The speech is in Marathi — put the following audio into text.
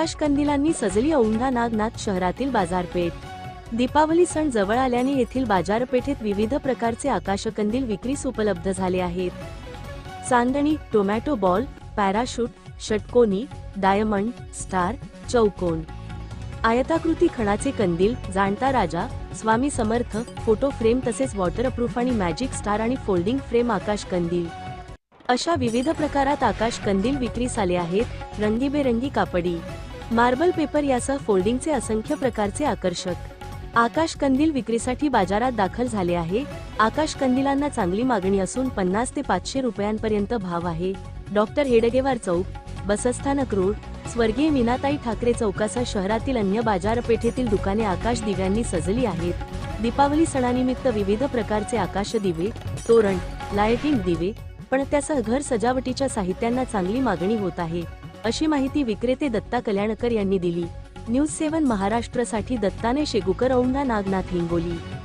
आकाशकंदिलांनी सजली औंढा नागनाथ शहरातील बाजारपेठ. दीपावली सण जवळ आल्याने येथील बाजारपेठेत विविध प्रकारचे आकाशकंदील विक्रीस उपलब्ध झाले आहेत. चांदणी टोमॅटो बॉल पॅराशूट षटकोनी डायमंड स्टार चौकोन. आयताकृती खणाचे कंदील जाणता राजा स्वामी समर्थ फोटो फ्रेम तसेच वॉटरप्रूफ आणि मॅजिक स्टार आणि फोल्डिंग फ्रेम आकाश कंदील. अशा विविध प्रकारात आकाश कंदील विक्रीस आले आहेत. रंगीबेरंगी कापडी. मार्बल पेपर यासह फोल्डिंगचे असंख्य प्रकारचे आकर्षक. आकाश कंदील विक्रीसाठी बाजारात दाखल झाले आहे. आकाश कंदिलांना चांगली मागणी असून पन्नास ते पाचशे रुपयांपर्यंत भाव आहे. डॉक्टर हेडगेवार चौक बसस्थानक रोड स्वर्गीय मीनाताई ठाकरे चौकासह शहरातील अन्य बाजारपेठेतील दुकाने आकाश दिव्यांनी सजली आहेत. दीपावली सणानिमित्त विविध प्रकारचे आकाश दिवे तोरण लायटिंग दिवे पण त्यासह घर सजावटीच्या साहित्यांना चांगली मागणी होत आहे. अशी माहिती विक्रेते दत्ता कल्याणकर यांनी दिली. न्यूज सेवन महाराष्ट्रसाठी दत्ताने शेगुकर औंढा नागनाथ हिंगोली.